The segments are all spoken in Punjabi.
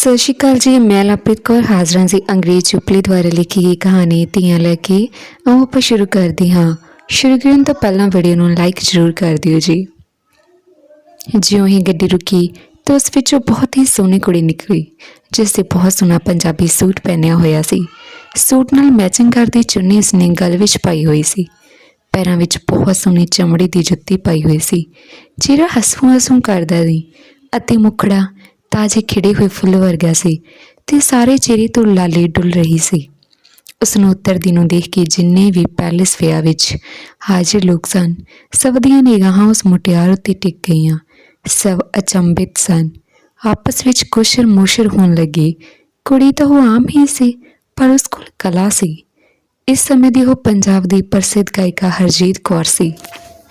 ਸਤਿ ਸ਼੍ਰੀ ਅਕਾਲ ਜੀ, ਮੈਂ ਲਵਪ੍ਰੀਤ ਕੌਰ, ਹਾਜ਼ਰਾਂ ਜੀ ਅੰਗਰੇਜ਼ ਚੁਪਲੀ ਦੁਆਰਾ ਲਿਖੀ ਗਈ ਕਹਾਣੀ ਧੀਆਂ ਲੈ ਕੇ। ਆਓ ਆਪਾਂ ਸ਼ੁਰੂ ਕਰਦੇ ਹਾਂ। ਸ਼ੁਰੂ ਕਰਨ ਤੋਂ ਪਹਿਲਾਂ ਵੀਡੀਓ ਨੂੰ ਲਾਈਕ ਜ਼ਰੂਰ ਕਰ ਦਿਓ ਜੀ। ਜਿਉਂ ਹੀ ਗੱਡੀ ਰੁਕੀ, ਤਾਂ ਉਸ ਵਿੱਚੋਂ ਬਹੁਤ ਹੀ ਸੋਹਣੀ ਕੁੜੀ ਨਿਕਲੀ, ਜਿਸ ਦੇ ਬਹੁਤ ਸੋਹਣਾ ਪੰਜਾਬੀ ਸੂਟ ਪਹਿਨਿਆ ਹੋਇਆ ਸੀ। ਸੂਟ ਨਾਲ ਮੈਚਿੰਗ ਕਰਦੀ ਚੁੰਨੀ ਉਸਨੇ ਗਲ ਵਿੱਚ ਪਾਈ ਹੋਈ ਸੀ। ਪੈਰਾਂ ਵਿੱਚ ਬਹੁਤ ਸੋਹਣੀ ਚਮੜੀ ਦੀ ਜੁੱਤੀ ਪਾਈ ਹੋਈ ਸੀ। ਚਿਹਰਾ ਹਸੂ ਹਸੂ ਕਰਦਾ ਸੀ ਅਤੇ ਮੁਖੜਾ ਤਾਜ਼ੇ ਖਿੜੇ ਹੋਏ ਫੁੱਲ ਵਰਗਾ ਸੀ ਤੇ ਸਾਰੇ ਚਿਹਰੇ ਤੋਂ ਲਾਲੀ ਡੁੱਲ ਰਹੀ ਸੀ। ਉਸ ਨੂੰ ਉੱਤਰਦੀ ਨੂੰ ਦੇਖ ਕੇ ਜਿੰਨੇ ਵੀ ਪੈਲੇਸ ਵਿਆਹ ਵਿੱਚ ਹਾਜ਼ਰ ਲੋਕ ਸਨ, ਸਭ ਦੀਆਂ ਨਿਗਾਹਾਂ ਉਸ ਮੁਟਿਆਰ ਉੱਤੇ ਟਿਕ ਗਈਆਂ। ਸਭ ਅਚੰਭਿਤ ਸਨ। ਆਪਸ ਵਿੱਚ ਕੁਸ਼ਰ ਮੁਸ਼ਰ ਹੋਣ ਲੱਗੇ। ਕੁੜੀ ਤਾਂ ਉਹ ਆਮ ਹੀ ਸੀ, ਪਰ ਉਸ ਕੋਲ ਕਲਾ ਸੀ। ਇਸ ਸਮੇਂ ਦੀ ਉਹ ਪੰਜਾਬ ਦੀ ਪ੍ਰਸਿੱਧ ਗਾਇਕਾ ਹਰਜੀਤ ਕੌਰ ਸੀ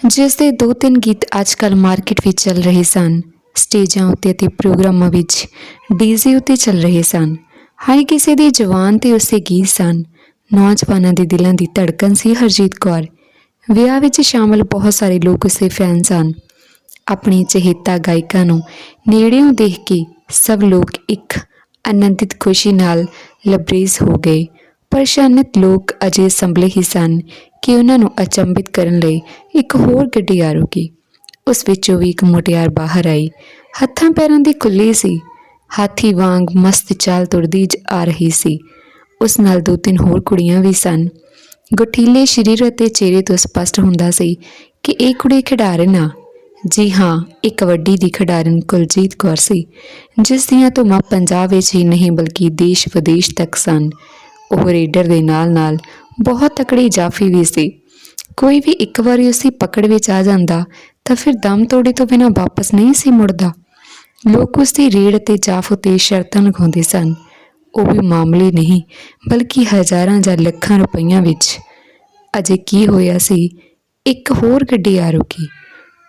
ਜਿਸ ਦੇ ਦੋ ਤਿੰਨ ਗੀਤ ਅੱਜਕੱਲ ਮਾਰਕੀਟ ਵਿੱਚ ਚੱਲ ਰਹੇ ਸਨ। ਸਟੇਜਾਂ ਉੱਤੇ ਅਤੇ ਪ੍ਰੋਗਰਾਮਾਂ ਵਿੱਚ ਡੀਜ਼ੇ ਉੱਤੇ ਚੱਲ ਰਹੇ ਸਨ। ਹਰ ਕਿਸੇ ਦੇ ਜਵਾਨ ਤੇ ਉਸੇ ਗੀਤ ਸਨ। ਨੌਜਵਾਨਾਂ ਦੇ ਦਿਲਾਂ ਦੀ ਧੜਕਣ ਸੀ ਹਰਜੀਤ ਕੌਰ। ਵਿਆਹ ਵਿੱਚ ਸ਼ਾਮਲ ਬਹੁਤ ਸਾਰੇ ਲੋਕ ਉਸੇ ਫੈਨ ਸਨ। ਆਪਣੀ ਚਹੇਤਾ ਗਾਇਕਾ ਨੂੰ ਨੇੜਿਓਂ ਦੇਖ ਕੇ ਸਭ ਲੋਕ ਇੱਕ ਆਨੰਦਿਤ ਖੁਸ਼ੀ ਨਾਲ ਲਬਰੇਜ਼ ਹੋ ਗਏ। ਪਰੇਸ਼ਾਨਿਤ ਲੋਕ ਅਜੇ ਸੰਭਲੇ ਹੀ ਸਨ ਕਿ ਉਹਨਾਂ ਨੂੰ ਅਚੰਭਿਤ ਕਰਨ ਲਈ ਇੱਕ ਹੋਰ ਗੱਡੀ ਆ ਰੁਕੀ। ਉਸ ਵਿੱਚੋਂ ਵੀ ਇੱਕ ਮੁਟਿਆਰ ਬਾਹਰ ਆਈ। ਹੱਥਾਂ ਪੈਰਾਂ ਦੀ ਖੁੱਲੀ ਸੀ। ਹਾਥੀ ਵਾਂਗ ਮਸਤ ਚਾਲ ਤੁਰਦੀ ਆ ਰਹੀ ਸੀ। ਉਸ ਨਾਲ ਦੋ ਤਿੰਨ ਹੋਰ ਕੁੜੀਆਂ ਵੀ ਸਨ। ਗਠੀਲੇ ਸਰੀਰ ਅਤੇ ਚਿਹਰੇ ਤੋਂ ਸਪਸ਼ਟ ਹੁੰਦਾ ਸੀ ਕਿ ਇਹ ਕੁੜੀ ਖਿਡਾਰਨ ਆ। ਜੀ ਹਾਂ, ਇਹ ਕਬੱਡੀ ਦੀ ਖਿਡਾਰਨ ਕੁਲਜੀਤ ਕੌਰ ਸੀ, ਜਿਸ ਦੀਆਂ ਧੁੰਮਾਂ ਪੰਜਾਬ ਵਿੱਚ ਹੀ ਨਹੀਂ ਬਲਕਿ ਦੇਸ਼ ਵਿਦੇਸ਼ ਤੱਕ ਸਨ। ਉਹ ਰੇਡਰ ਦੇ ਨਾਲ-ਨਾਲ ਬਹੁਤ ਤਕੜੀ ਜਾਫੀ ਵੀ ਸੀ। ਕੋਈ ਵੀ ਇੱਕ ਵਾਰੀ ਉਸੇ ਪਕੜ ਵਿੱਚ ਆ ਜਾਂਦਾ, ਤਾਂ ਫਿਰ ਦਮ ਤੋੜੇ ਤੋਂ ਬਿਨਾਂ ਵਾਪਸ ਨਹੀਂ ਸੀ ਮੁੜਦਾ। ਲੋਕ ਉਸ ਦੀ ਰੇਡ ਤੇ ਜਾਫ ਉਤੇ ਸ਼ਰਤਾਂ ਲਗਾਉਂਦੇ ਸਨ। ਉਹ ਵੀ ਮਾਮੂਲੀ ਨਹੀਂ, ਬਲਕਿ ਹਜ਼ਾਰਾਂ ਜਾਂ ਲੱਖਾਂ ਰੁਪਈਆਂ ਵਿੱਚ। ਅਜੇ ਕੀ ਹੋਇਆ ਸੀ, ਇੱਕ ਹੋਰ ਗੱਡੀ ਆ ਰੁਕੀ।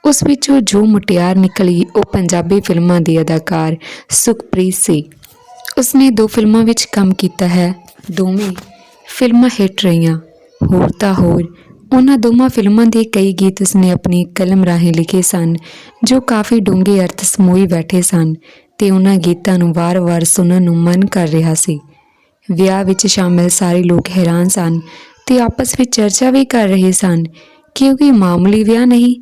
ਉਸ ਵਿੱਚੋਂ ਜੋ ਮੁਟਿਆਰ ਨਿਕਲੀ, ਉਹ ਪੰਜਾਬੀ ਫਿਲਮਾਂ ਦੀ ਅਦਾਕਾਰ ਸੁਖਪ੍ਰੀਤ ਸੀ। ਉਸਨੇ ਦੋ ਫਿਲਮਾਂ ਵਿੱਚ ਕੰਮ ਕੀਤਾ ਹੈ। ਦੋਵੇਂ ਫਿਲਮਾਂ ਹਿੱਟ ਰਹੀਆਂ, ਹੋਰ ਤਾਂ ਹੋਰ। ਉਹਨਾਂ ਦੋਵਾਂ ਫਿਲਮਾਂ ਦੇ ਕਈ ਗੀਤ ਉਸਨੇ ਆਪਣੀ ਕਲਮ ਰਾਹੀਂ ਲਿਖੇ ਸਨ, ਜੋ ਕਾਫੀ ਡੂੰਘੇ ਅਰਥ ਸਮੋਈ ਬੈਠੇ ਸਨ ਤੇ ਉਹਨਾਂ ਗੀਤਾਂ ਨੂੰ ਵਾਰ-ਵਾਰ ਸੁਣਨ ਨੂੰ ਮਨ ਕਰ ਰਿਹਾ ਸੀ। ਵਿਆਹ ਵਿੱਚ ਸ਼ਾਮਲ ਸਾਰੇ ਲੋਕ ਹੈਰਾਨ ਸਨ ਤੇ ਆਪਸ ਵਿੱਚ ਚਰਚਾ ਵੀ ਕਰ ਰਹੇ ਸਨ, ਕਿਉਂਕਿ ਮਾਮੂਲੀ ਵਿਆਹ ਨਹੀਂ,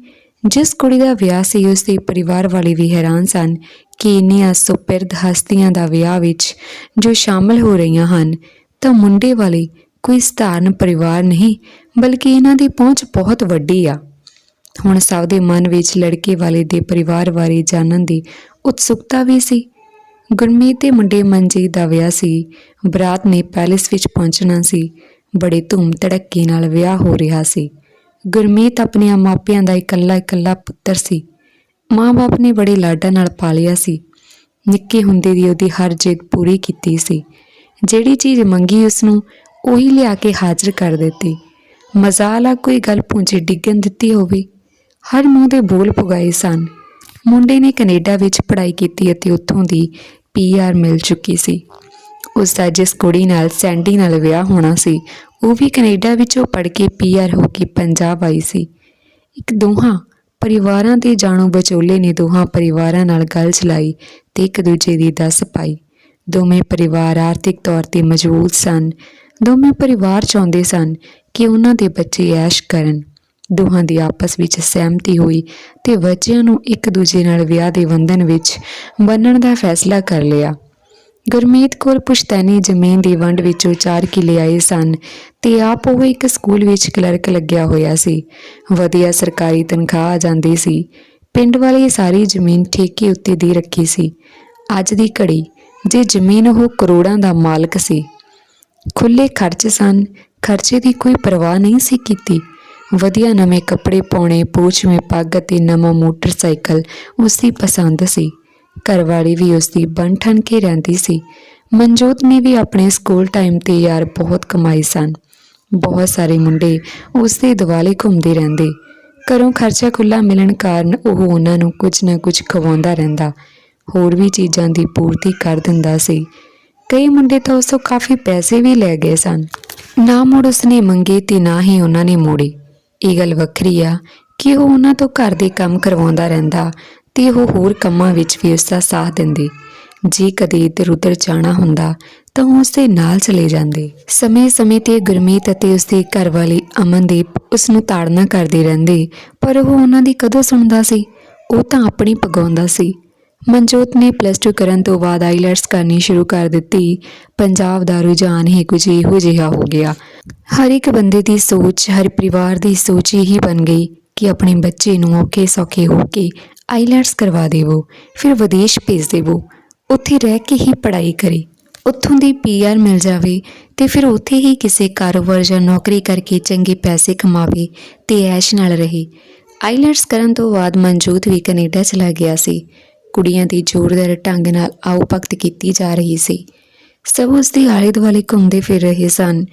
ਜਿਸ ਕੁੜੀ ਦਾ ਵਿਆਹ ਸੀ ਉਸ ਦੇ ਪਰਿਵਾਰ ਵਾਲੇ ਵੀ ਹੈਰਾਨ ਸਨ ਕਿ ਇੰਨੀਆਂ ਸੁਪਿਰਦ ਹਸਤੀਆਂ ਦਾ ਵਿਆਹ ਵਿੱਚ ਜੋ ਸ਼ਾਮਲ ਹੋ ਰਹੀਆਂ ਹਨ, ਤਾਂ ਮੁੰਡੇ ਵਾਲੇ ਕੋਈ ਸਧਾਰਨ ਪਰਿਵਾਰ ਨਹੀਂ, ਬਲਕਿ ਇਹਨਾਂ ਦੀ ਪਹੁੰਚ ਬਹੁਤ ਵੱਡੀ ਆ। ਹੁਣ ਸਭ ਦੇ ਮਨ ਵਿੱਚ ਲੜਕੇ ਵਾਲੇ ਦੇ ਪਰਿਵਾਰ ਬਾਰੇ ਜਾਣਨ ਦੀ ਉਤਸੁਕਤਾ ਵੀ ਸੀ। ਗੁਰਮੀਤ ਤੇ ਮੁੰਡੇ ਮਨਜੀਤ ਦਾ ਵਿਆਹ ਸੀ। ਬਰਾਤ ਨੇ ਪੈਲੇਸ ਵਿੱਚ ਪਹੁੰਚਣਾ ਸੀ। ਬੜੇ ਧੂਮ ਧੜੱਕੇ ਨਾਲ ਵਿਆਹ ਹੋ ਰਿਹਾ ਸੀ। ਗੁਰਮੀਤ ਆਪਣੇ ਮਾਪਿਆਂ ਦਾ ਇਕੱਲਾ ਇਕੱਲਾ ਪੁੱਤਰ ਸੀ। ਮਾਂ-ਬਾਪ ਨੇ ਬੜੇ ਲਾਡਾਂ ਨਾਲ ਪਾਲਿਆ ਸੀ। ਨਿੱਕੇ ਹੁੰਦੇ ਦੀ ਉਹਦੀ ਹਰ ਜਿੱਦ ਪੂਰੀ ਕੀਤੀ ਸੀ। ਜਿਹੜੀ ਚੀਜ਼ ਮੰਗੀ ਉਸ ਨੂੰ ਉਹੀ ਲਿਆ ਕੇ ਹਾਜ਼ਰ ਕਰ ਦਿੱਤੀ। ਮਜ਼ਾਲਾ ਕੋਈ ਗੱਲ ਪੁੰਜੇ ਡਿੱਗਣ ਦਿੱਤੀ ਹੋਵੇ। ਹਰ ਮੂੰਹ ਦੇ ਬੋਲ ਪੁਗਾਏ ਸਨ। ਮੁੰਡੇ ਨੇ ਕੈਨੇਡਾ ਵਿੱਚ ਪੜ੍ਹਾਈ ਕੀਤੀ ਅਤੇ ਉੱਥੋਂ ਦੀ ਪੀਆਰ ਮਿਲ ਚੁੱਕੀ ਸੀ। ਉਸ ਦਾ ਜਿਸ ਕੁੜੀ ਨਾਲ ਸੈਂਡੀ ਨਾਲ ਵਿਆਹ ਹੋਣਾ ਸੀ, ਉਹ ਵੀ ਕੈਨੇਡਾ ਵਿੱਚੋਂ ਪੜ੍ਹ ਕੇ ਪੀਆਰ ਹੋ ਕੇ ਪੰਜਾਬ ਆਈ ਸੀ। ਇੱਕ ਦੋਹਾਂ ਪਰਿਵਾਰਾਂ ਦੇ ਜਾਣੂ ਬਚੋਲੇ ਨੇ ਦੋਹਾਂ ਪਰਿਵਾਰਾਂ ਨਾਲ ਗੱਲ ਚਲਾਈ ਤੇ ਇੱਕ ਦੂਜੇ ਦੀ ਦੱਸ ਪਾਈ। ਦੋਵੇਂ ਪਰਿਵਾਰ ਆਰਥਿਕ ਤੌਰ ਤੇ ਮਜ਼ਬੂਤ ਸਨ। ਦੋਵੇਂ ਪਰਿਵਾਰ ਚਾਹੁੰਦੇ ਸਨ ਕਿ ਉਹਨਾਂ ਦੇ ਬੱਚੇ ਐਸ਼ ਕਰਨ। ਦੋਹਾਂ ਦੀ ਆਪਸ ਵਿੱਚ ਸਹਿਮਤੀ ਹੋਈ ਤੇ ਬੱਚਿਆਂ ਨੂੰ ਇੱਕ ਦੂਜੇ ਨਾਲ ਵਿਆਹ ਦੇ ਬੰਧਨ ਵਿੱਚ ਬੰਨਣ ਦਾ ਫੈਸਲਾ ਕਰ ਲਿਆ। ਗੁਰਮੀਤ ਕੋਲ ਪੁਸ਼ਤੈਨੀ ਜ਼ਮੀਨ ਦੀ ਵੰਡ ਵਿੱਚੋਂ 4 ਕਿੱਲੇ ਆਏ ਸਨ ਤੇ ਆਪ ਉਹ ਇੱਕ ਸਕੂਲ ਵਿੱਚ ਕਲਰਕ ਲੱਗਿਆ ਹੋਇਆ ਸੀ। ਵਧੀਆ ਸਰਕਾਰੀ ਤਨਖਾਹ ਆ ਜਾਂਦੀ ਸੀ। ਪਿੰਡ ਵਾਲੇ ਸਾਰੀ ਜ਼ਮੀਨ ਠੇਕੇ ਉੱਤੇ ਦੇ ਰੱਖੀ ਸੀ। ਅੱਜ ਦੀ ਘੜੀ, ਜੇ ਜ਼ਮੀਨ ਉਹ ਕਰੋੜਾਂ ਦਾ ਮਾਲਕ ਸੀ। ਖੁੱਲੇ ਖਰਚ ਸਨ। ਖਰਚੇ ਦੀ ਕੋਈ ਪਰਵਾਹ ਨਹੀਂ ਸੀ ਕੀਤੀ। ਵਧੀਆ ਨਵੇਂ ਕੱਪੜੇ ਪਾਉਣੇ, ਪੂਛਵੇਂ ਪੱਗ ਅਤੇ ਨਵਾਂ ਮੋਟਰਸਾਈਕਲ ਉਸ ਦੀ ਪਸੰਦ ਸੀ। ਘਰਵਾਲੀ ਵੀ ਉਸ ਦੀ ਬਣ ਠਣ ਕੇ ਰਹਿੰਦੀ ਸੀ। ਮਨਜੋਤ ਨੇ ਵੀ ਆਪਣੇ ਸਕੂਲ ਟਾਈਮ ਤੇ ਯਾਰ ਬਹੁਤ ਕਮਾਈ ਸਨ। ਬਹੁਤ ਸਾਰੇ ਮੁੰਡੇ ਉਸ ਦੇ ਦਿਵਾਲੇ ਘੁੰਮਦੇ ਰਹਿੰਦੇ। ਘਰੋਂ ਖਰਚਾ ਖੁੱਲਾ ਮਿਲਣ ਕਾਰਨ ਉਹ ਉਹਨਾਂ ਨੂੰ ਕੁਝ ਨਾ ਕੁਝ ਖਵਾਉਂਦਾ ਰਹਿੰਦਾ। ਹੋਰ ਵੀ ਚੀਜ਼ਾਂ ਦੀ ਪੂਰਤੀ ਕਰ ਦਿੰਦਾ ਸੀ। ਕਈ ਮੁੰਡੇ ਤਾਂ ਉਸ ਤੋਂ ਕਾਫੀ ਪੈਸੇ ਵੀ ਲੈ ਗਏ ਸਨ। ਨਾ ਮੁੜ ਉਸਨੇ ਮੰਗੇ ਤੇ ਨਾ ਹੀ ਉਹਨਾਂ ਨੇ ਮੋੜੇ। ਇਹ ਗੱਲ ਵੱਖਰੀ ਆ ਕਿ ਉਹ ਉਹਨਾਂ ਤੋਂ ਘਰ ਦੇ ਕੰਮ ਕਰਵਾਉਂਦਾ ਰਹਿੰਦਾ ਤੇ ਉਹ ਹੋਰ ਕੰਮਾਂ ਵਿੱਚ ਵੀ ਉਸਦਾ ਸਾਥ ਦਿੰਦੇ। ਜੇ ਕਦੇ ਇੱਧਰ ਉੱਧਰ ਜਾਣਾ ਹੁੰਦਾ ਤਾਂ ਉਹ ਉਸਦੇ ਨਾਲ ਚਲੇ ਜਾਂਦੇ। ਸਮੇਂ-ਸਮੇਂ ਤੇ ਗੁਰਮੀਤ ਅਤੇ ਉਸਦੇ ਘਰ ਵਾਲੀ ਅਮਨਦੀਪ ਉਸ ਨੂੰ ਤਾੜਨਾ ਕਰਦੇ ਰਹਿੰਦੇ, ਪਰ ਉਹ ਉਹਨਾਂ ਦੀ ਕਦੋਂ ਸੁਣਦਾ ਸੀ? ਉਹ ਤਾਂ ਆਪਣੀ ਪਗਾਉਂਦਾ ਸੀ। ਮਨਜੋਤ ਨੇ ਪਲੱਸ 2 ਕਰਨ ਤੋਂ ਬਾਅਦ ਆਈਲੈਟਸ ਕਰਨੀ ਸ਼ੁਰੂ ਕਰ ਦਿੱਤੀ। ਪੰਜਾਬ ਦਾ ਰੁਝਾਨ ਹੀ ਕੁਝ ਇਹੋ ਜਿਹਾ ਹੋ ਗਿਆ। ਹਰ ਇੱਕ ਬੰਦੇ ਦੀ ਸੋਚ, ਹਰ ਪਰਿਵਾਰ ਦੀ ਸੋਚ ਹੀ ਬਣ ਗਈ ਕਿ ਆਪਣੇ ਬੱਚੇ ਨੂੰ ਔਖੇ ਸੌਖੇ ਹੋ ਕੇ ਆਈਲੈਟਸ ਕਰਵਾ ਦੇਵੋ, ਫਿਰ ਵਿਦੇਸ਼ ਭੇਜ ਦੇਵੋ। ਉੱਥੇ ਰਹਿ ਕੇ ਹੀ ਪੜ੍ਹਾਈ ਕਰੇ। ਉੱਥੋਂ ਦੀ ਪੀਆਰ ਮਿਲ ਜਾਵੇ ਤੇ ਫਿਰ ਉੱਥੇ ਹੀ ਕਿਸੇ ਕਾਰੋਬਾਰ ਜਾਂ ਨੌਕਰੀ ਕਰਕੇ ਚੰਗੇ ਪੈਸੇ ਕਮਾਵੇ ਤੇ ਐਸ਼ ਨਾਲ ਰਹੇ। ਆਈਲੈਟਸ ਕਰਨ ਤੋਂ ਬਾਅਦ ਮਨਜੋਤ ਵੀ ਕੈਨੇਡਾ ਚਲਾ ਗਿਆ ਸੀ। ਕੁੜੀਆਂ ਦੀ ਜ਼ੋਰਦਾਰ ਢੰਗ ਨਾਲ ਆਓ ਭਗਤ ਕੀਤੀ ਜਾ ਰਹੀ ਸੀ। ਸਭ ਉਸ ਦੇ ਆਲੇ ਦੁਆਲੇ ਘੁੰਮਦੇ ਫਿਰ ਰਹੇ ਸਨ।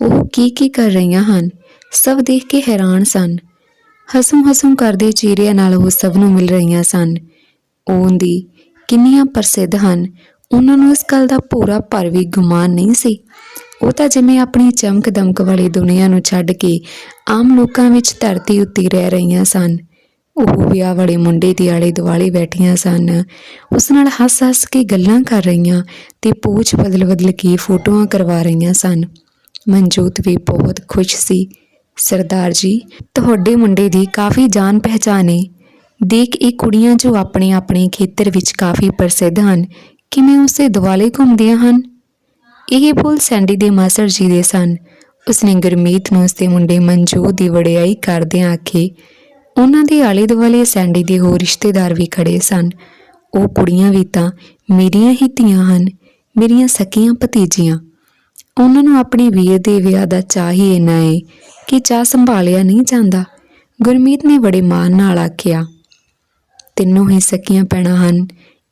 ਉਹ ਕੀ ਕੀ ਕਰ ਰਹੀਆਂ ਹਨ, ਸਭ ਦੇਖ ਕੇ ਹੈਰਾਨ ਸਨ। ਹਸਮ ਹਸਮ ਕਰਦੇ ਚਿਹਰਿਆਂ ਨਾਲ ਉਹ ਸਭ ਨੂੰ ਮਿਲ ਰਹੀਆਂ ਸਨ। ਉਹਦੀ ਕਿੰਨੀਆਂ ਪ੍ਰਸਿੱਧ ਹਨ, ਉਹਨਾਂ ਨੂੰ ਇਸ ਗੱਲ ਦਾ ਪੂਰਾ ਭਰ ਵੀ ਗੁਮਾਨ ਨਹੀਂ ਸੀ। ਉਹ ਤਾਂ ਜਿਵੇਂ ਆਪਣੀ ਚਮਕ ਦਮਕ ਵਾਲੀ ਦੁਨੀਆ ਨੂੰ ਛੱਡ ਕੇ ਆਮ ਲੋਕਾਂ ਵਿੱਚ ਧਰਤੀ ਉੱਤੇ ਰਹਿ ਰਹੀਆਂ ਸਨ। ਉਹ ਵਿਆਹ ਵਾਲੇ ਮੁੰਡੇ ਦੇ ਆਲੇ ਦੁਆਲੇ ਬੈਠੀਆਂ ਸਨ। ਉਸ ਨਾਲ ਹੱਸ-ਹੱਸ ਕੇ ਗੱਲਾਂ ਕਰ ਰਹੀਆਂ ਤੇ ਪੂਛ ਬਦਲ-ਬਦਲ ਕੇ ਫੋਟੋਆਂ ਕਰਵਾ ਰਹੀਆਂ ਸਨ। ਮਨਜੋਤ ਵੀ ਬਹੁਤ ਖੁਸ਼ ਸੀ। ਸਰਦਾਰ ਜੀ, ਤੁਹਾਡੇ ਮੁੰਡੇ ਦੀ ਕਾਫੀ ਜਾਣ ਪਹਿਚਾਨ ਹੈ ਦੇਖ ਇਹ ਕੁੜੀਆਂ ਜੋ ਆਪਣੇ ਆਪਣੇ ਖੇਤਰ ਵਿੱਚ ਕਾਫੀ ਪ੍ਰਸਿੱਧ ਹਨ, ਕਿਵੇਂ ਉਸੇ ਦੁਆਲੇ ਘੁੰਮਦੀਆਂ ਹਨ? ਇਹ ਬੋਲ ਸੈਂਡੀ ਦੇ ਮਾਸਰ ਜੀ ਦੇ ਸਨ। ਉਸਨੇ ਗੁਰਮੀਤ ਨੂੰ ਉਸਦੇ ਮੁੰਡੇ ਮਨਜੋਤ ਦੀ ਵਡਿਆਈ ਕਰਦਿਆਂ ਆਖੇ ਉਹਨਾਂ ਦੇ ਆਲੇ ਦੁਆਲੇ ਸੈਂਡੀ ਦੇ ਹੋਰ ਰਿਸ਼ਤੇਦਾਰ ਵੀ ਖੜੇ ਸਨ। ਉਹ ਕੁੜੀਆਂ ਵੀ ਤਾਂ ਮੇਰੀਆਂ ਹੀ ਧੀਆਂ ਹਨ, ਮੇਰੀਆਂ ਸਕੀਆਂ ਭਤੀਜੀਆਂ। ਉਹਨਾਂ ਨੂੰ ਆਪਣੇ ਵੀਰ ਦੇ ਵਿਆਹ ਦਾ ਚਾਅ ਹੀ ਇੰਨਾ ਏ ਕਿ ਚਾਹ ਸੰਭਾਲਿਆ ਨਹੀਂ ਜਾਂਦਾ। ਗੁਰਮੀਤ ਨੇ ਬੜੇ ਮਾਣ ਨਾਲ ਆਖਿਆ, ਤਿੰਨੋਂ ਹੀ ਸਕੀਆਂ ਪੈਣਾ ਹਨ।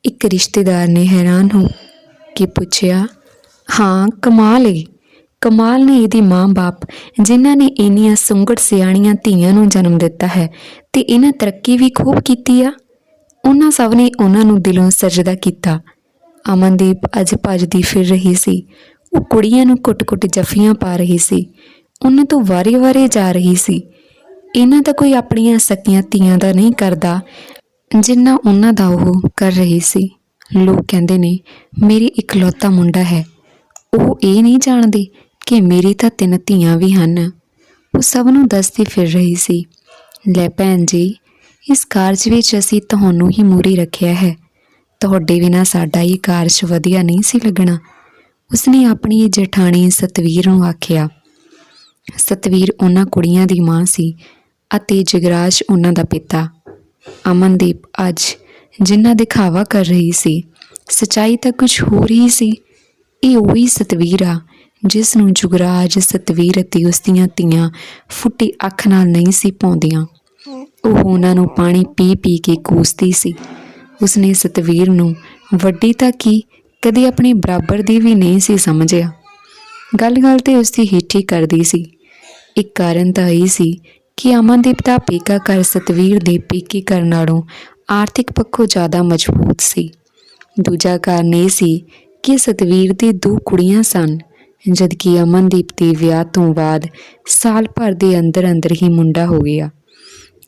ਇੱਕ ਰਿਸ਼ਤੇਦਾਰ ਨੇ ਹੈਰਾਨ ਹੋ ਕੇ ਪੁੱਛਿਆ, ਹਾਂ, ਕਮਾਲ ਏ। ਕਮਾਲ ਨੇ ਇਹਦੀ ਮਾਂ-ਬਾਪ ਜਿਨ੍ਹਾਂ ਨੇ ਇੰਨੀਆਂ ਸੁੰਗੜ ਸਿਆਣੀਆਂ ਧੀਆਂ ਨੂੰ ਜਨਮ ਦਿੱਤਾ ਹੈ, ਤੇ ਇਹਨਾਂ ਤਰੱਕੀ ਵੀ ਖੂਬ ਕੀਤੀ ਆ। ਉਹਨਾਂ ਸਭ ਨੇ ਉਹਨਾਂ ਨੂੰ ਦਿਲੋਂ ਸਜਦਾ ਕੀਤਾ। ਅਮਨਦੀਪ ਅੱਜ ਭੱਜਦੀ ਫਿਰ ਰਹੀ ਸੀ। ਉਹ ਕੁੜੀਆਂ ਨੂੰ ਕੁੱਟ-ਕੁੱਟ ਜਫੀਆਂ ਪਾ ਰਹੀ ਸੀ। ਉਹਨਾਂ ਤੋਂ ਵਾਰੇ-ਵਾਰੇ ਜਾ ਰਹੀ ਸੀ। ਇਹਨਾਂ ਦਾ ਕੋਈ ਆਪਣੀਆਂ ਸਕੀਆਂ ਧੀਆਂ ਦਾ ਨਹੀਂ ਕਰਦਾ, ਜਿੰਨਾ ਉਹਨਾਂ ਦਾ ਉਹ ਕਰ ਰਹੀ ਸੀ। ਲੋਕ ਕਹਿੰਦੇ ਨੇ, ਮੇਰੀ ਇਕਲੌਤਾ ਮੁੰਡਾ ਹੈ। ਉਹ ਇਹ ਨਹੀਂ ਜਾਣਦੇ ਕਿ ਮੇਰੀ ਤਾਂ ਤਿੰਨ ਧੀਆਂ ਵੀ ਹਨ। ਉਹ ਸਭ ਨੂੰ ਦੱਸਦੀ ਫਿਰ ਰਹੀ ਸੀ, ਲੈ ਭੈਣ ਜੀ, ਇਸ ਕਾਰਜ ਵਿੱਚ ਅਸੀਂ ਤੁਹਾਨੂੰ ਹੀ ਮੂਰੀ ਰੱਖਿਆ ਹੈ। ਤੁਹਾਡੇ ਬਿਨਾ ਸਾਡਾ ਇਹ ਕਾਰਜ ਵਧੀਆ ਨਹੀਂ ਸੀ ਲੱਗਣਾ। ਉਸਨੇ ਆਪਣੀ ਜਠਾਣੀ ਸਤਵੀਰ ਨੂੰ ਆਖਿਆ, ਸਤਵੀਰ ਉਹਨਾਂ ਕੁੜੀਆਂ ਦੀ ਮਾਂ ਸੀ ਅਤੇ ਜਗਰਾਜ ਉਹਨਾਂ ਦਾ ਪਿਤਾ। ਅਮਨਦੀਪ ਅੱਜ ਜਿੰਨਾ ਦਿਖਾਵਾ ਕਰ ਰਹੀ ਸੀ, ਸਚਾਈ ਤਾਂ ਕੁਝ ਹੋਰ ਹੀ ਸੀ। ਇਹ ਉਹੀ ਸਤਵੀਰ ਆ ਜਿਸ ਨੂੰ ਜੁਗਰਾਜ ਸਤਵੀਰ ਅਤੇ ਉਸ ਦੀਆਂ ਧੀਆਂ ਫੁੱਟੀ ਅੱਖ ਨਾਲ ਨਹੀਂ ਸੀ ਪਾਉਂਦੀਆਂ। ਉਹ ਉਹਨਾਂ ਨੂੰ ਪਾਣੀ ਪੀ ਪੀ ਕੇ ਕੋਸਦੀ ਸੀ। ਉਸਨੇ ਸਤਵੀਰ ਨੂੰ, ਵੱਡੀ ਤਾਂ ਕੀ, ਕਦੇ ਆਪਣੇ ਬਰਾਬਰ ਦੀ ਵੀ ਨਹੀਂ ਸੀ ਸਮਝਿਆ। ਗੱਲ-ਗੱਲ ਤੇ ਉਸ ਦੀ ਹੀਠੀ ਕਰਦੀ ਸੀ। ਇੱਕ ਕਾਰਨ ਤਾਂ ਇਹ ਸੀ ਕਿ ਅਮਨਦੀਪ ਦਾ ਪੇਕਾ ਘਰ ਸਤਵੀਰ ਦੇ ਪੀਕੀ ਕਰਨ ਨਾਲੋਂ ਆਰਥਿਕ ਪੱਖੋਂ ਜ਼ਿਆਦਾ ਮਜ਼ਬੂਤ ਸੀ। ਦੂਜਾ ਕਾਰਨ ਇਹ ਸੀ ਕਿ ਸਤਵੀਰ ਦੇ ਦੋ ਕੁੜੀਆਂ ਸਨ। ਜਦਕਿ ਅਮਨਦੀਪ ਦੇ ਵਿਆਹ ਤੋਂ ਬਾਅਦ ਸਾਲ ਭਰ ਦੇ ਅੰਦਰ ਅੰਦਰ ਹੀ ਮੁੰਡਾ ਹੋ ਗਿਆ।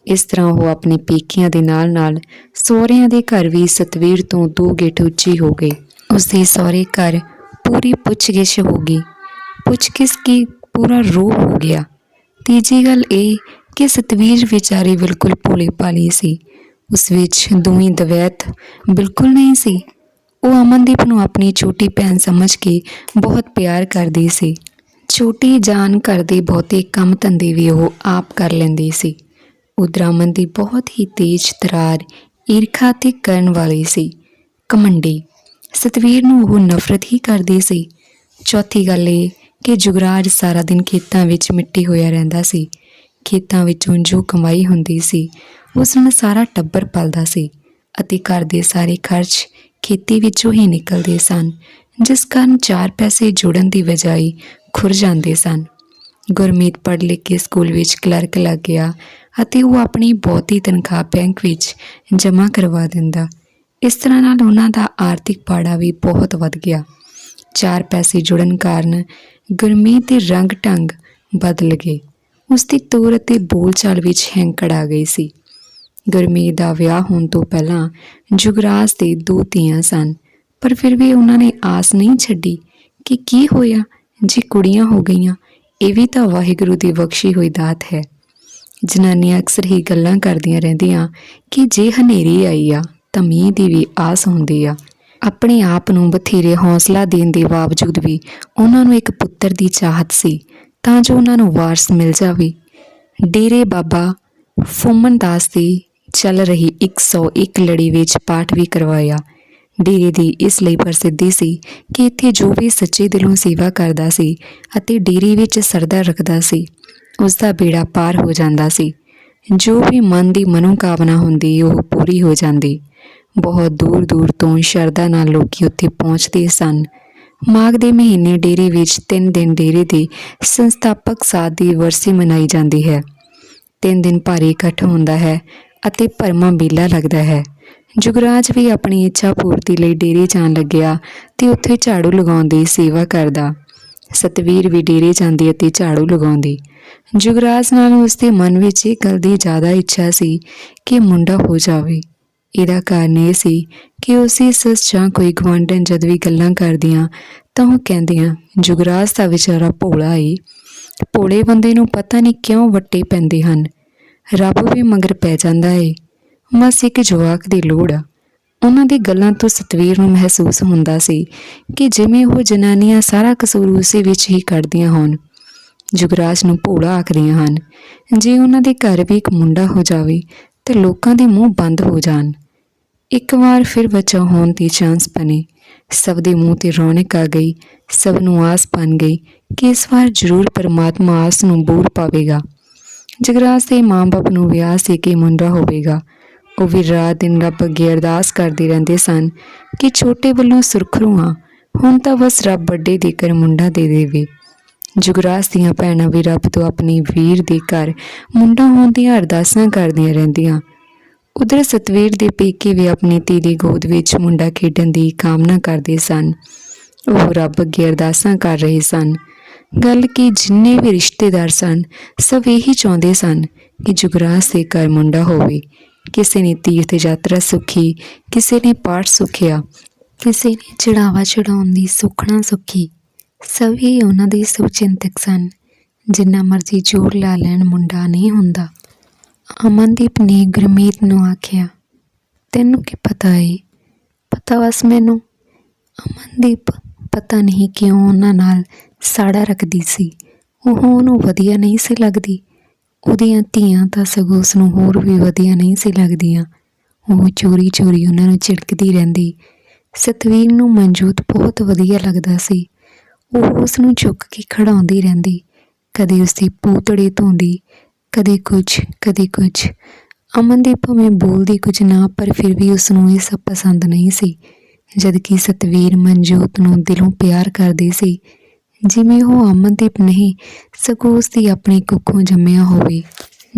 ਇਸ ਤਰ੍ਹਾਂ ਉਹ ਆਪਣੇ ਪੇਕੀਆਂ ਦੇ ਨਾਲ-ਨਾਲ ਸਹੁਰਿਆਂ ਦੇ ਘਰ ਵੀ ਸਤਵੀਰ ਤੋਂ ਦੋ ਗੇਟ ਉੱਚੀ ਹੋ ਗਈ ਉਸ ਦੇ ਸਹੁਰੇ ਘਰ ਪੂਰੀ ਪੁੱਛਗਿੱਛ ਹੋ ਗਈ। ਪੁੱਛਗਿੱਛ ਕੀ ਪੂਰਾ ਰੋਹ ਹੋ ਗਿਆ। ਤੀਜੀ ਗੱਲ ਇਹ ਕਿ ਸਤਵੀਰ ਵਿਚਾਰੀ ਬਿਲਕੁਲ ਭੋਲੀ ਭਾਲੀ ਸੀ। ਉਸ ਵਿੱਚ ਦੋਵੇਂ ਦਵੈਤ ਬਿਲਕੁਲ ਨਹੀਂ ਸੀ। ਉਹ ਅਮਨਦੀਪ ਨੂੰ ਆਪਣੀ ਛੋਟੀ ਭੈਣ ਸਮਝ ਕੇ ਬਹੁਤ ਪਿਆਰ ਕਰਦੀ ਸੀ। ਛੋਟੀ ਜਾਨ ਘਰ ਦੇ ਬਹੁਤੇ ਕੰਮ ਧੰਦੇ ਵੀ ਉਹ ਆਪ ਕਰ ਲੈਂਦੀ ਸੀ। ਉਧਰ ਅਮਨਦੀਪ ਬਹੁਤ ਹੀ ਤੇਜ਼ ਤਰਾਰ, ਈਰਖਾ ਤੇ ਕਰਨ ਵਾਲੀ ਸੀ। ਕਮੰਡੀ ਸਤਵੀਰ ਨੂੰ ਉਹ ਨਫ਼ਰਤ ਹੀ ਕਰਦੀ ਸੀ। ਚੌਥੀ ਗੱਲ ਇਹ ਕਿ ਜੁਗਰਾਜ ਸਾਰਾ ਦਿਨ ਖੇਤਾਂ ਵਿੱਚ ਮਿੱਟੀ ਹੋਇਆ ਰਹਿੰਦਾ ਸੀ। ਖੇਤਾਂ ਵਿੱਚੋਂ ਜੋ ਕਮਾਈ ਹੁੰਦੀ ਸੀ, ਉਸ ਨਾਲ ਸਾਰਾ ਟੱਬਰ ਪਲਦਾ ਸੀ ਅਤੇ ਘਰ ਦੇ ਸਾਰੇ ਖਰਚ ਖੇਤੀ ਵਿੱਚੋਂ ਹੀ ਨਿਕਲਦੇ ਸਨ, ਜਿਸ ਕਾਰਨ ਚਾਰ ਪੈਸੇ ਜੁੜਨ ਦੀ ਬਜਾਏ ਖੁਰ ਜਾਂਦੇ ਸਨ। ਗੁਰਮੀਤ ਪੜ੍ਹ ਲਿਖ ਕੇ ਸਕੂਲ ਵਿੱਚ ਕਲਰਕ ਲੱਗ ਗਿਆ ਅਤੇ ਉਹ ਆਪਣੀ ਬਹੁਤੀ ਤਨਖਾਹ ਬੈਂਕ ਵਿੱਚ ਜਮ੍ਹਾਂ ਕਰਵਾ ਦਿੰਦਾ। ਇਸ ਤਰ੍ਹਾਂ ਨਾਲ ਉਹਨਾਂ ਦਾ ਆਰਥਿਕ ਪਾੜਾ ਵੀ ਬਹੁਤ ਵੱਧ ਗਿਆ। ਚਾਰ ਪੈਸੇ ਜੁੜਨ ਕਾਰਨ ਗੁਰਮੀਤ ਦੇ ਰੰਗ ਢੰਗ ਬਦਲ ਗਏ। ਉਸ ਦੀ ਤੋਰ ਅਤੇ ਬੋਲਚਾਲ ਵਿੱਚ ਹੈਂਕੜ ਆ ਗਈ ਸੀ। ਗੁਰਮੀਤ ਦਾ ਵਿਆਹ ਹੋਣ ਤੋਂ ਪਹਿਲਾਂ ਜੁਗਰਾਜ ਦੇ ਦੋ ਧੀਆਂ ਸਨ, ਪਰ ਫਿਰ ਵੀ ਉਹਨਾਂ ਨੇ ਆਸ ਨਹੀਂ ਛੱਡੀ ਕਿ ਕੀ ਹੋਇਆ, ਜੇ ਕੁੜੀਆਂ ਹੋ ਗਈਆਂ, ਇਹ ਵੀ ਤਾਂ ਵਾਹਿਗੁਰੂ ਦੀ ਬਖਸ਼ੀ ਹੋਈ ਦਾਤ ਹੈ। ਜਨਾਨੀਆਂ ਅਕਸਰ ਹੀ ਗੱਲਾਂ ਕਰਦੀਆਂ ਰਹਿੰਦੀਆਂ ਕਿ ਜੇ ਹਨੇਰੀ ਆਈ ਆ, ਤਾਂ ਮੀਂਹ ਦੀ ਵੀ ਆਸ ਹੁੰਦੀ ਆ। ਆਪਣੇ ਆਪ ਨੂੰ ਬਥੇਰੇ ਹੌਸਲਾ ਦੇਣ ਦੇ ਬਾਵਜੂਦ ਵੀ ਉਹਨਾਂ ਨੂੰ ਇੱਕ ਪੁੱਤਰ ਦੀ ਚਾਹਤ ਸੀ, ਤਾਂ ਜੋ ਉਹਨਾਂ ਨੂੰ ਵਾਰਸ ਮਿਲ ਜਾਵੇ। ਡੇਰੇ ਬਾਬਾ ਫੁੰਮਨ ਦਾਸ ਦੀ ਚੱਲ ਰਹੀ 101 ਲੜੀ ਵਿੱਚ ਪਾਠ ਵੀ ਕਰਵਾਇਆ। ਡੇਰੇ ਦੀ ਇਸ ਲਈ ਪ੍ਰਸਿੱਧੀ ਸੀ ਕਿ ਇੱਥੇ ਜੋ ਵੀ ਸੱਚੇ ਦਿਲੋਂ ਸੇਵਾ ਕਰਦਾ ਸੀ ਅਤੇ ਡੇਰੇ ਵਿੱਚ ਸਰਦਾ ਰੱਖਦਾ ਸੀ ਉਸ ਦਾ ਬੇੜਾ ਪਾਰ ਹੋ ਜਾਂਦਾ ਸੀ। ਜੋ ਵੀ ਮਨ ਦੀ ਮਨੋਕਾਮਨਾ ਹੁੰਦੀ, ਉਹ ਪੂਰੀ ਹੋ ਜਾਂਦੀ। ਬਹੁਤ ਦੂਰ ਦੂਰ ਤੋਂ ਸ਼ਰਧਾ ਨਾਲ ਲੋਕੀ ਉੱਥੇ ਪਹੁੰਚਦੇ ਸਨ। ਮਾਘ ਦੇ ਮਹੀਨੇ ਡੇਰੇ ਵਿੱਚ 3 ਦਿਨ ਡੇਰੇ ਦੇ ਸੰਸਥਾਪਕ ਸਾਧ ਦੀ ਵਰਸੀ ਮਨਾਈ ਜਾਂਦੀ ਹੈ। ਤਿੰਨ ਦਿਨ ਭਾਰੀ ਇਕੱਠ ਹੁੰਦਾ ਹੈ ਅਤੇ ਭਰਮਾ ਬੇਲਾ ਲੱਗਦਾ ਹੈ। ਜੁਗਰਾਜ ਵੀ ਆਪਣੀ ਇੱਛਾ ਪੂਰਤੀ ਲਈ ਡੇਰੇ ਜਾਣ ਲੱਗਿਆ ਤੇ ਉੱਥੇ ਝਾੜੂ ਲਗਾਉਣ ਦੀ ਸੇਵਾ ਕਰਦਾ। ਸਤਵੀਰ ਵੀ ਡੇਰੇ ਜਾਂਦੀ ਅਤੇ ਝਾੜੂ ਲਗਾਉਂਦੀ। ਜੁਗਰਾਜ ਨਾਲ ਉਸਦੇ ਮਨ ਵਿੱਚ ਇਹ ਗੱਲ ਦੀ ਜ਼ਿਆਦਾ ਇੱਛਾ ਸੀ ਕਿ ਮੁੰਡਾ ਹੋ ਜਾਵੇ। ਇਹਦਾ ਕਾਰਨ ਇਹ ਸੀ ਕਿ ਉਸੇ ਸੱਸ ਜਾਂ ਕੋਈ ਗਵਾਂਢਣ ਜਦ ਵੀ ਗੱਲਾਂ ਕਰਦੀਆਂ ਤਾਂ ਉਹ ਕਹਿੰਦੀਆਂ, ਜੁਗਰਾਜ ਦਾ ਵਿਚਾਰਾ ਭੋਲਾ ਏ। ਭੋਲੇ ਬੰਦੇ ਨੂੰ ਪਤਾ ਨਹੀਂ ਕਿਉਂ ਵੱਟੇ ਪੈਂਦੇ ਹਨ। ਰੱਬ ਵੀ ਮਗਰ ਪੈ ਜਾਂਦਾ ਏ। ਬਸ ਇੱਕ ਜਵਾਕ ਦੀ ਲੋੜ ਆ। ਉਹਨਾਂ ਦੀ ਗੱਲਾਂ ਤੋਂ ਸਤਵੀਰ ਨੂੰ ਮਹਿਸੂਸ ਹੁੰਦਾ ਸੀ ਕਿ ਜਿਵੇਂ ਉਹ ਜਨਾਨੀਆਂ ਸਾਰਾ ਕਸੂਰ ਉਸੇ ਵਿੱਚ ਹੀ ਕੱਢਦੀਆਂ ਹੋਣ। ਜੁਗਰਾਜ ਨੂੰ ਭੋਲਾ ਆਖਦੀਆਂ ਹਨ, ਜੇ ਉਹਨਾਂ ਦੇ ਘਰ ਵੀ ਇੱਕ ਮੁੰਡਾ ਹੋ ਜਾਵੇ, ਤੇ ਲੋਕਾਂ ਦੇ ਮੂੰਹ ਬੰਦ ਹੋ ਜਾਣ। ਇੱਕ ਵਾਰ ਫਿਰ ਬੱਚਾ ਹੋਣ ਦੀ ਚਾਂਸ ਬਣੇ। ਸਭ ਦੇ ਮੂੰਹ ਤੇ ਰੌਣਕ ਆ ਗਈ। ਸਭ ਨੂੰ ਆਸ ਬਣ ਗਈ ਕਿ ਇਸ ਵਾਰ ਜ਼ਰੂਰ ਪਰਮਾਤਮਾ ਆਸ ਨੂੰ ਬੂਰ ਪਾਵੇਗਾ। ਜਗਰਾਜ ਦੇ ਮਾਂ-ਬਾਪ ਨੂੰ ਵਿਆਹ ਸੀ ਕਿ ਮੁੰਡਾ ਹੋਵੇਗਾ। ਉਹ ਵੀ ਰਾਤ ਦਿਨ ਰੱਬ ਅੱਗੇ ਅਰਦਾਸ ਕਰਦੇ ਰਹਿੰਦੇ ਸਨ ਕਿ ਛੋਟੇ ਵੱਲੋਂ ਸੁਰਖਰੂ ਹਾਂ ਹੁਣ ਤਾਂ ਬਸ ਰੱਬ ਵੱਡੇ ਦੇ ਕਰ ਮੁੰਡਾ ਦੇ ਦੇਵੇ। ਜੁਗਰਾਜ ਦੀਆਂ ਭੈਣਾਂ ਵੀ ਰੱਬ ਤੋਂ ਆਪਣੀ ਵੀਰ ਦੇ ਘਰ ਮੁੰਡਾ ਹੋਣ ਦੀਆਂ ਅਰਦਾਸਾਂ ਕਰਦੀਆਂ ਰਹਿੰਦੀਆਂ। ਉਧਰ ਸਤਵੀਰ ਦੇ ਪੇਕੇ ਵੀ ਆਪਣੀ ਧੀ ਦੀ ਗੋਦ ਵਿੱਚ ਮੁੰਡਾ ਖੇਡਣ ਦੀ ਕਾਮਨਾ ਕਰਦੇ ਸਨ। ਉਹ ਰੱਬ ਅੱਗੇ ਅਰਦਾਸਾਂ ਕਰ ਰਹੇ ਸਨ। ਗੱਲ ਕਿ ਜਿੰਨੇ ਵੀ ਰਿਸ਼ਤੇਦਾਰ ਸਨ, ਸਭ ਇਹੀ ਚਾਹੁੰਦੇ ਸਨ ਕਿ ਜੁਗਰਾਜ ਦੇ ਘਰ ਮੁੰਡਾ ਹੋਵੇ। ਕਿਸੇ ਨੇ ਤੀਰਥ ਯਾਤਰਾ ਸੁਖੀ, ਕਿਸੇ ਨੇ ਪਾਠ ਸੁਖਿਆ, ਕਿਸੇ ਨੇ ਚੜਾਵਾ ਚੜਾਉਣ ਦੀ ਸੁਖਣਾ ਸੁਖੀ। ਸਭੀ ਉਹਨਾਂ ਦੇ ਸੁਚਿੰਤਕ ਸਨ, ਜਿੰਨਾ ਮਰਜ਼ੀ ਜੋਰ ਲਾ ਲੈਣ ਮੁੰਡਾ ਨਹੀਂ ਹੁੰਦਾ। ਅਮਨਦੀਪ ਨੇ ਗੁਰਮੀਤ ਨੂੰ ਆਖਿਆ, ਤੈਨੂੰ ਕੀ ਪਤਾ ਏ? ਪਤਾ ਵਸ ਮੈਨੂੰ? ਅਮਨਦੀਪ, ਪਤਾ ਨਹੀਂ ਕਿਉਂ ਉਹਨਾਂ ਨਾਲ ਸਾੜਾ ਰੱਖਦੀ ਸੀ। ਉਹ ਉਹਨੂੰ ਵਧੀਆ ਨਹੀਂ ਸੀ ਲੱਗਦੀ। ਉਹਦੀਆਂ ਧੀਆਂ ਤਾਂ ਸਗੋਂ ਉਸ ਨੂੰ ਹੋਰ ਵੀ ਵਧੀਆ ਨਹੀਂ ਸੀ ਲੱਗਦੀਆਂ। ਉਹ ਚੋਰੀ ਚੋਰੀ ਉਹਨਾਂ ਨੂੰ ਝਿੜਕਦੀ ਰਹਿੰਦੀ। ਸਤਵੀਰ ਨੂੰ ਮਨਜੂਤ ਬਹੁਤ ਵਧੀਆ ਲੱਗਦਾ ਸੀ। ਉਹ ਉਸ ਨੂੰ ਚੁੱਕ ਕੇ ਖੜਾਉਂਦੀ ਰਹਿੰਦੀ। ਕਦੇ ਉਸ ਦੀ ਪੂਤੜੇ ਧੋਂਦੀ, ਕਦੇ ਕੁਝ ਕਦੇ ਕੁਝ ਅਮਨਦੀਪ ਭਾਵੇਂ ਬੋਲਦੀ ਕੁਝ ਨਾ, ਪਰ ਫਿਰ ਵੀ ਉਸ ਨੂੰ ਇਹ ਸਭ ਪਸੰਦ ਨਹੀਂ ਸੀ। ਜਦਕਿ ਸਤਵੀਰ ਮਨਜੋਤ ਨੂੰ ਦਿਲੋਂ ਪਿਆਰ ਕਰਦੀ ਸੀ ਜਿਵੇਂ ਉਹ ਅਮਨਦੀਪ ਨਹੀਂ, ਸਗੋਂ ਉਸ ਦੀ ਆਪਣੀ ਕੁੱਖੋਂ ਜੰਮਿਆ ਹੋਵੇ।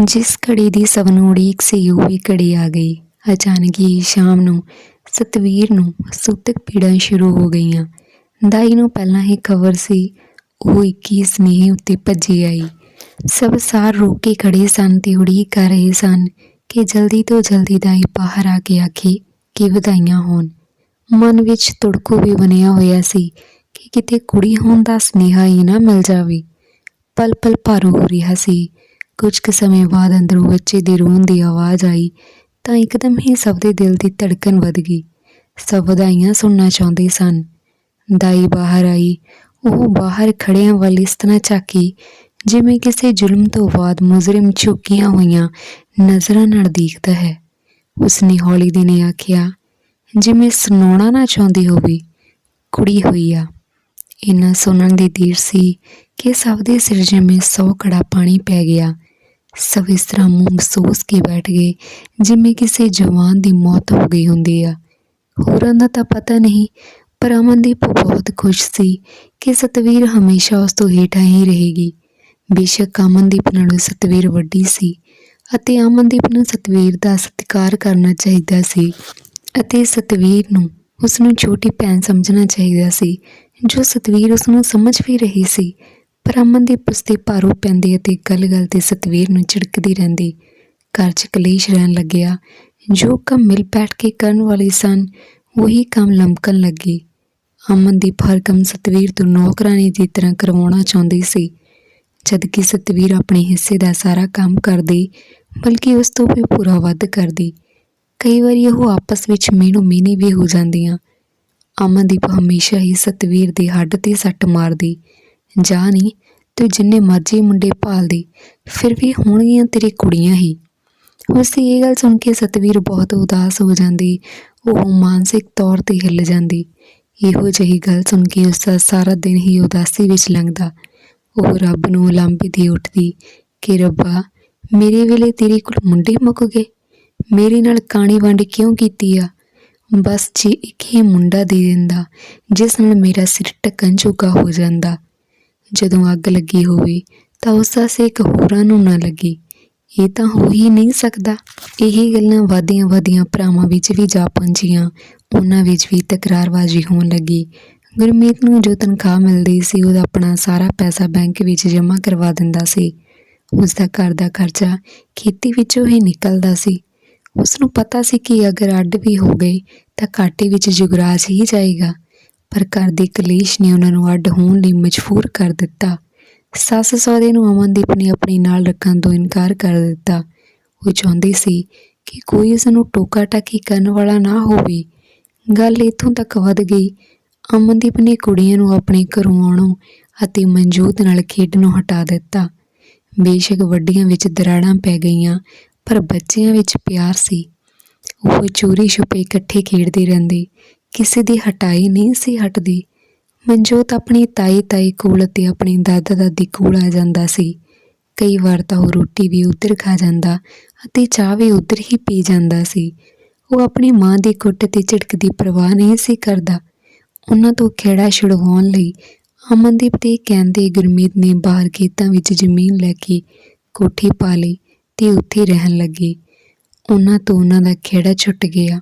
ਜਿਸ ਘੜੀ ਦੀ ਸਭ ਨੂੰ ਉਡੀਕ ਸੀ, ਉਹ ਵੀ ਘੜੀ ਆ ਗਈ। ਅਚਾਨਕ ਹੀ ਸ਼ਾਮ ਨੂੰ, ਸਤਵੀਰ ਨੂੰ ਸੁੱਤਕ ਪੀੜਾਂ ਸ਼ੁਰੂ ਹੋ ਗਈਆਂ। ਦਾਈ ਨੂੰ ਪਹਿਲਾਂ ਹੀ ਖਬਰ ਸੀ, ਉਹ 21 ਸਨੇਹ ਉੱਤੇ ਭੱਜੀ ਆਈ। ਸਭ ਸਾਰ ਰੋ ਕੇ ਖੜੇ ਸਨ ਤੇ ਉਡੀਕ ਕਰ ਰਹੇ ਸਨ ਕਿ ਜਲਦੀ ਤੋਂ ਜਲਦੀ ਦਾਈ ਬਾਹਰ ਆ ਕੇ ਆਖੇ ਕਿ ਵਧਾਈਆਂ ਹੋਣ। ਮਨ ਵਿੱਚ ਤੁੜਕੂ ਵੀ ਬਣਿਆ ਹੋਇਆ ਸੀ ਕਿ ਕਿਤੇ ਕੁੜੀ ਹੋਣ ਦਾ ਸੁਨੇਹਾ ਹੀ ਨਾ ਮਿਲ ਜਾਵੇ। ਪਲ ਪਲ ਭਾਰੂ ਹੋ ਰਿਹਾ ਸੀ। ਕੁਝ ਕੁ ਸਮੇਂ ਬਾਅਦ ਅੰਦਰੋਂ ਬੱਚੇ ਦੀ ਰੋਣ ਦੀ ਆਵਾਜ਼ ਆਈ ਤਾਂ ਇੱਕਦਮ ਹੀ ਸਭ ਦੇ ਦਿਲ ਦੀ ਧੜਕਨ ਵੱਧ ਗਈ। ਸਭ ਵਧਾਈਆਂ ਸੁਣਨਾ ਚਾਹੁੰਦੇ ਸਨ। ਦਾਈ ਬਾਹਰ ਆਈ। ਉਹ ਬਾਹਰ ਖੜਿਆਂ ਵੱਲ ਇਸ ਤਰ੍ਹਾਂ ਝਾਕੀ ਜਿਵੇਂ ਕਿਸੇ ਜ਼ੁਲਮ ਤੋਂ ਬਾਅਦ ਮੁਜਰਮ ਝੁਕੀਆਂ ਹੋਈਆਂ ਨਜ਼ਰਾਂ ਨਾਲ ਦੇਖਦਾ ਹੈ। ਉਸਨੇ ਹੌਲੀ ਦੀ ਨੇ ਆਖਿਆ, ਜਿਵੇਂ ਸੁਣਾਉਣਾ ਨਾ ਚਾਹੁੰਦੀ ਹੋਵੇ, ਕੁੜੀ ਹੋਈ ਆ। ਇੰਨਾ ਸੁਣਨ ਦੀ ਦੇਰ ਸੀ ਕਿ ਸਭ ਦੇ ਸਿਰ ਜਿਵੇਂ ਸੌ ਕੜਾ ਪਾਣੀ ਪੈ ਗਿਆ। ਸਭ ਇਸ ਤਰ੍ਹਾਂ ਮੂੰਹ ਮਹਿਸੂਸ ਕੇ ਬੈਠ ਗਏ, ਜਿਵੇਂ ਕਿਸੇ ਜਵਾਨ ਦੀ ਮੌਤ ਹੋ ਗਈ ਹੁੰਦੀ ਆ। ਹੋਰਾਂ ਦਾ ਤਾਂ ਪਤਾ ਨਹੀਂ ਪਰ ਅਮਨਦੀਪ ਬਹੁਤ ਖੁਸ਼ ਸੀ ਕਿ ਸਤਵੀਰ ਹਮੇਸ਼ਾ ਉਸ ਤੋਂ ਹੇਠਾਂ ਹੀ ਰਹੇਗੀ। ਬੇਸ਼ੱਕ ਅਮਨਦੀਪ ਨਾਲੋਂ ਸਤਵੀਰ ਵੱਡੀ ਸੀ ਅਤੇ ਅਮਨਦੀਪ ਨੂੰ ਸਤਵੀਰ ਦਾ ਸਤਿਕਾਰ ਕਰਨਾ ਚਾਹੀਦਾ ਸੀ ਅਤੇ ਸਤਵੀਰ ਨੂੰ ਉਸ ਨੂੰ ਛੋਟੀ ਭੈਣ ਸਮਝਣਾ ਚਾਹੀਦਾ ਸੀ। ਜੋ ਸਤਵੀਰ ਉਸ ਨੂੰ ਸਮਝ ਵੀ ਰਹੀ ਸੀ ਪਰ ਅਮਨ ਦੀ ਪੁਸ਼ਤੀ ਭਾਰੂ ਪੈਂਦੀ ਅਤੇ ਗੱਲ-ਗੱਲ ਤੇ ਸਤਵੀਰ ਨੂੰ ਝਿੜਕਦੀ ਰਹਿੰਦੀ। ਘਰ 'ਚ ਕਲੇਸ਼ ਰਹਿਣ ਲੱਗਿਆ। ਜੋ ਕੰਮ ਮਿਲ ਬੈਠ ਕੇ ਕਰਨ ਵਾਲੇ ਸਨ, ਉਹੀ ਕੰਮ ਲਮਕਣ ਲੱਗੀ। ਅਮਨ ਦੀ ਕੰਮ ਸਤਵੀਰ ਤੋਂ ਨੌਕਰਾਨੀ ਦੀ ਤਰ੍ਹਾਂ ਕਰਵਾਉਣਾ ਚਾਹੁੰਦੀ ਸੀ। ਜਦ ਕਿ ਸਤਵੀਰ ਆਪਣੇ ਹਿੱਸੇ ਦਾ ਸਾਰਾ ਕੰਮ ਕਰਦੀ, ਬਲਕਿ ਉਸ ਤੋਂ ਵੀ ਪੂਰਾ ਵੱਧ ਕਰਦੀ। ਕਈ ਵਾਰੀ ਉਹ ਆਪਸ ਵਿੱਚ ਮੀਨੂ ਮੀਨੀ ਵੀ ਹੋ ਜਾਂਦੀਆਂ। ਅਮਨਦੀਪ ਹਮੇਸ਼ਾ ਹੀ ਸਤਵੀਰ ਦੇ ਹੱਡ ਤੇ ਸੱਟ ਮਾਰਦੀ, ਜਾ ਨਹੀਂ ਤੂੰ ਜਿੰਨੇ ਮਰਜ਼ੀ ਮੁੰਡੇ ਭਾਲਦੀ ਫਿਰ ਵੀ ਹੋਣਗੀਆਂ ਤੇਰੀ ਕੁੜੀਆਂ ਹੀ। ਉਸ ਦੀ ਇਹ ਗੱਲ ਸੁਣ ਕੇ ਸਤਵੀਰ ਬਹੁਤ ਉਦਾਸ ਹੋ ਜਾਂਦੀ, ਉਹ ਮਾਨਸਿਕ ਤੌਰ ਤੇ ਹਿੱਲ ਜਾਂਦੀ। ਇਹੋ ਜਿਹੀ ਗੱਲ ਸੁਣ ਕੇ ਉਸ ਦਾ ਸਾਰਾ ਦਿਨ ਹੀ ਉਦਾਸੀ ਵਿੱਚ ਲੰਘਦਾ। ਉਹ ਰੱਬ ਨੂੰ ਉਲਾਂਭਦੀ ਉੱਠਦੀ ਕਿ ਰੱਬਾ, ਮੇਰੇ ਵੇਲੇ ਤੇਰੇ ਕੋਲ ਮੁੰਡੇ ਮੁੱਕ ਗਏ। ਮੇਰੇ ਨਾਲ ਕਾਣੀ ਵੰਡ ਕਿਉਂ ਕੀਤੀ ਆ? ਬਸ ਜੇ ਇੱਕ ਹੀ ਮੁੰਡਾ ਦੇ ਦਿੰਦਾ, ਜਿਸ ਨਾਲ ਮੇਰਾ ਸਿਰ ਟਕਣ ਜੋਗਾ ਹੋ ਜਾਂਦਾ। ਜਦੋਂ ਅੱਗ ਲੱਗੀ ਹੋਵੇ, ਤਾਂ ਉਸ ਦਾ ਸੇਕ ਹੋਰਾਂ ਨੂੰ ਨਾ ਲੱਗੇ। ਇਹ ਤਾਂ ਹੋ ਹੀ ਨਹੀਂ ਸਕਦਾ। ਇਹ ਗੱਲਾਂ ਵਾਦੀਆਂ ਵਾਦੀਆਂ ਭਰਾਵਾਂ ਵਿੱਚ ਵੀ ਜਾ ਪਹੁੰਚੀਆਂ। ਉਹਨਾਂ ਵਿੱਚ ਵੀ ਤਕਰਾਰਬਾਜ਼ੀ ਹੋਣ ਲੱਗੀ। ਗੁਰਮੀਤ ਨੂੰ ਜੋ ਤਨਖਾਹ ਮਿਲਦੀ ਸੀ ਉਹਦਾ ਆਪਣਾ ਸਾਰਾ ਪੈਸਾ ਬੈਂਕ ਵਿੱਚ ਜਮ੍ਹਾਂ ਕਰਵਾ ਦਿੰਦਾ ਸੀ। ਉਸ ਦਾ ਘਰ ਦਾ ਖਰਚਾ ਖੇਤੀ ਵਿੱਚੋਂ ਹੀ ਨਿਕਲਦਾ ਸੀ। ਉਸ ਨੂੰ ਪਤਾ ਸੀ ਕਿ ਅਗਰ ਅੱਡ ਵੀ ਹੋ ਗਏ ਤਾਂ ਘਾਟੇ ਵਿੱਚ ਜੁਗਰਾਜ ਹੀ ਜਾਏਗਾ। ਪਰ ਘਰ ਦੇ ਕਲੇਸ਼ ਨੇ ਉਹਨਾਂ ਨੂੰ ਅੱਡ ਹੋਣ ਲਈ ਮਜਬੂਰ ਕਰ ਦਿੱਤਾ। ਸੱਸ ਸਹੁਰੇ ਨੂੰ ਅਮਨਦੀਪ ਨੇ ਆਪਣੇ ਨਾਲ ਰੱਖਣ ਤੋਂ ਇਨਕਾਰ ਕਰ ਦਿੱਤਾ। ਉਹ ਚਾਹੁੰਦੀ ਸੀ ਕਿ ਕੋਈ ਉਸ ਨੂੰ ਟੋਕਾ ਟਾਕੀ ਕਰਨ ਵਾਲਾ ਨਾ ਹੋਵੇ। ਗੱਲ ਇੱਥੋਂ ਤੱਕ ਵੱਧ ਗਈ। ਅਮਨਦੀਪ ਨੇ ਕੁੜੀਆਂ ਨੂੰ ਆਪਣੇ ਘਰੋਂ ਆਉਣੋਂ ਅਤੇ ਮਨਜੂਤ ਨਾਲ ਖੇਡਣੋਂ ਹਟਾ ਦਿੱਤਾ। ਬੇਸ਼ੱਕ ਵੱਡੀਆਂ ਵਿੱਚ ਦਰਾੜਾਂ ਪੈ ਗਈਆਂ ਪਰ ਬੱਚਿਆਂ ਵਿੱਚ ਪਿਆਰ ਸੀ। ਉਹ ਚੋਰੀ ਛੁਪੇ ਇਕੱਠੇ ਖੇਡਦੇ ਰਹਿੰਦੇ। ਕਿਸੇ ਦੀ ਹਟਾਈ ਨਹੀਂ ਸੀ ਹਟਦੀ। ਮਨਜੋਤ ਆਪਣੀ ਤਾਈ ਤਾਈ ਕੋਲ ਅਤੇ ਆਪਣੇ ਦਾਦਾ ਦਾਦੀ ਕੋਲ ਆ ਜਾਂਦਾ ਸੀ। ਕਈ ਵਾਰ ਤਾਂ ਉਹ ਰੋਟੀ ਵੀ ਉੱਧਰ ਖਾ ਜਾਂਦਾ ਅਤੇ ਚਾਹ ਵੀ ਉੱਧਰ ਹੀ ਪੀ ਜਾਂਦਾ ਸੀ। ਉਹ ਆਪਣੀ ਮਾਂ ਦੀ ਕੁੱਟ ਤੇ ਝਿੜਕ ਦੀ ਪਰਵਾਹ ਨਹੀਂ ਸੀ ਕਰਦਾ। ਉਹਨਾਂ ਤੋਂ ਖੇੜਾ ਛੁਡਵਾਉਣ ਲਈ ਅਮਨਦੀਪ ਦੇ ਕਹਿੰਦੇ ਗੁਰਮੀਤ ਨੇ ਬਾਹਰ ਖੇਤਾਂ ਵਿੱਚ ਜ਼ਮੀਨ ਲੈ ਕੇ ਕੋਠੀ ਪਾ ਲਈ। ਤੇ ਉੱਥੇ ਰਹਿਣ ਲੱਗੇ। ਉਹਨਾਂ ਤੋਂ ਉਹਨਾਂ ਦਾ ਖੇੜਾ ਛੁੱਟ ਗਿਆ।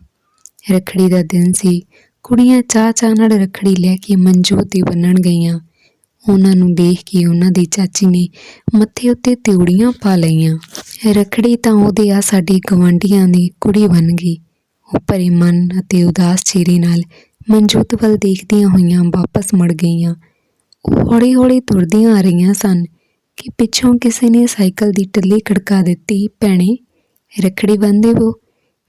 ਰੱਖੜੀ ਦਾ ਦਿਨ ਸੀ। ਕੁੜੀਆਂ ਚਾਹ ਚਾਹ ਨਾਲ ਰੱਖੜੀ ਲੈ ਕੇ ਮੰਜੋ ਤੇ ਬੰਨਣ ਗਈਆਂ। ਉਹਨਾਂ ਨੂੰ ਦੇਖ ਕੇ ਉਹਨਾਂ ਦੀ ਚਾਚੀ ਨੇ ਮੱਥੇ ਉੱਤੇ ਤਿਉੜੀਆਂ ਪਾ ਲਈਆਂ। ਰੱਖੜੀ ਤਾਂ ਉਹਦੇ ਆ ਸਾਡੀ ਗਵਾਂਢੀਆਂ ਦੀ ਕੁੜੀ ਬਣ ਗਈ। ਉਹ ਭਰੇ ਮਨ ਅਤੇ ਉਦਾਸ ਚਿਹਰੇ ਨਾਲ ਮਨਜੋਤ ਵੱਲ ਦੇਖਦੀਆਂ ਹੋਈਆਂ ਵਾਪਸ ਮੁੜ ਗਈਆਂ। ਉਹ ਹੌਲੀ-ਹੌਲੀ ਤੁਰਦੀਆਂ ਆ ਰਹੀਆਂ ਸਨ। ਕਿ ਪਿੱਛੋਂ ਕਿਸੇ ਨੇ ਸਾਈਕਲ ਦੀ ਟੱਲੀ ਖੜਕਾ ਦਿੱਤੀ, ਭੈਣੇ, ਰੱਖੜੀ ਬੰਨ੍ਹਦੇ ਹੋ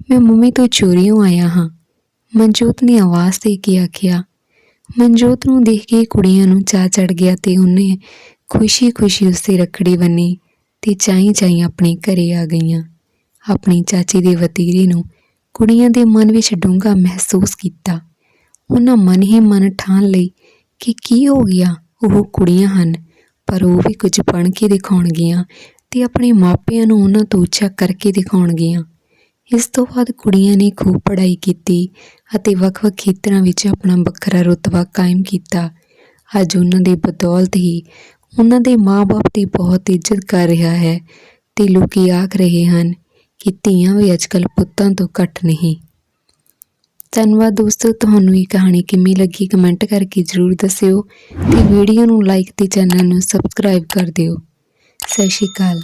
ਮੈਂ ਮੰਮੀ ਤੋਂ ਚੋਰੀਓਂ ਆਇਆ ਹਾਂ। ਮਨਜੋਤ ਨੇ ਆਵਾਜ਼ ਦੇ ਕੇ ਆਖਿਆ, ਮਨਜੋਤ ਨੂੰ ਦੇਖ ਕੇ ਕੁੜੀਆਂ ਨੂੰ ਚਾਹ ਚੜ ਗਿਆ ਤੇ ਉਹਨੇ ਖੁਸ਼ੀ-ਖੁਸ਼ੀ ਉਸ ਦੀ ਰੱਖੜੀ ਬੰਨੀ ਤੇ ਚਾਈ-ਚਾਈ ਆਪਣੇ ਘਰੇ ਆ ਗਈਆਂ। ਆਪਣੀ ਚਾਚੀ ਦੇ ਵਤੀਰੇ ਨੂੰ ਕੁੜੀਆਂ ਦੇ ਮਨ ਵਿੱਚ ਡੂੰਘਾ ਮਹਿਸੂਸ ਕੀਤਾ। ਉਹਨਾਂ ਮਨ ਹੀ ਮਨ ਠਾਣ ਲਈ ਕਿ ਕੀ ਹੋ ਗਿਆ, ਉਹ ਕੁੜੀਆਂ ਹਨ। ਪਰ ਉਹ ਵੀ ਕੁਝ ਬਣ ਕੇ ਦਿਖਾਉਣਗੀਆਂ ਤੇ ਆਪਣੇ ਮਾਪਿਆਂ ਨੂੰ ਉਹਨਾਂ ਤੋਂ ਉੱਚਾ ਕਰਕੇ ਦਿਖਾਉਣਗੀਆਂ। ਇਸ ਤੋਂ ਬਾਅਦ ਕੁੜੀਆਂ ਨੇ ਖੂਬ ਪੜ੍ਹਾਈ ਕੀਤੀ ਅਤੇ ਵੱਖ-ਵੱਖ ਖੇਤਰਾਂ ਵਿੱਚ ਆਪਣਾ ਵੱਖਰਾ ਰੁਤਬਾ ਕਾਇਮ ਕੀਤਾ। ਅੱਜ ਉਹਨਾਂ ਦੀ ਬਦੌਲਤ ਹੀ ਉਹਨਾਂ ਦੇ ਮਾਪੇ ਦੀ ਬਹੁਤ ਇੱਜ਼ਤ ਕਰ ਰਿਹਾ ਹੈ ਤੇ ਲੋਕੀ ਆਖ ਰਹੇ ਹਨ ਕਿ ਧੀਆਂ ਵੀ ਅੱਜਕੱਲ ਪੁੱਤਾਂ ਤੋਂ ਘੱਟ ਨਹੀਂ। ਧੰਨਵਾਦ ਦੋਸਤੋ, ਤੁਹਾਨੂੰ ਇਹ ਕਹਾਣੀ ਕਿਵੇਂ ਲੱਗੀ ਕਮੈਂਟ ਕਰਕੇ ਜਰੂਰ ਦੱਸਿਓ ਤੇ ਵੀਡੀਓ ਨੂੰ ਲਾਈਕ ਤੇ ਚੈਨਲ ਨੂੰ ਸਬਸਕ੍ਰਾਈਬ ਕਰ ਦਿਓ। ਸਤਿ ਸ਼੍ਰੀ ਅਕਾਲ।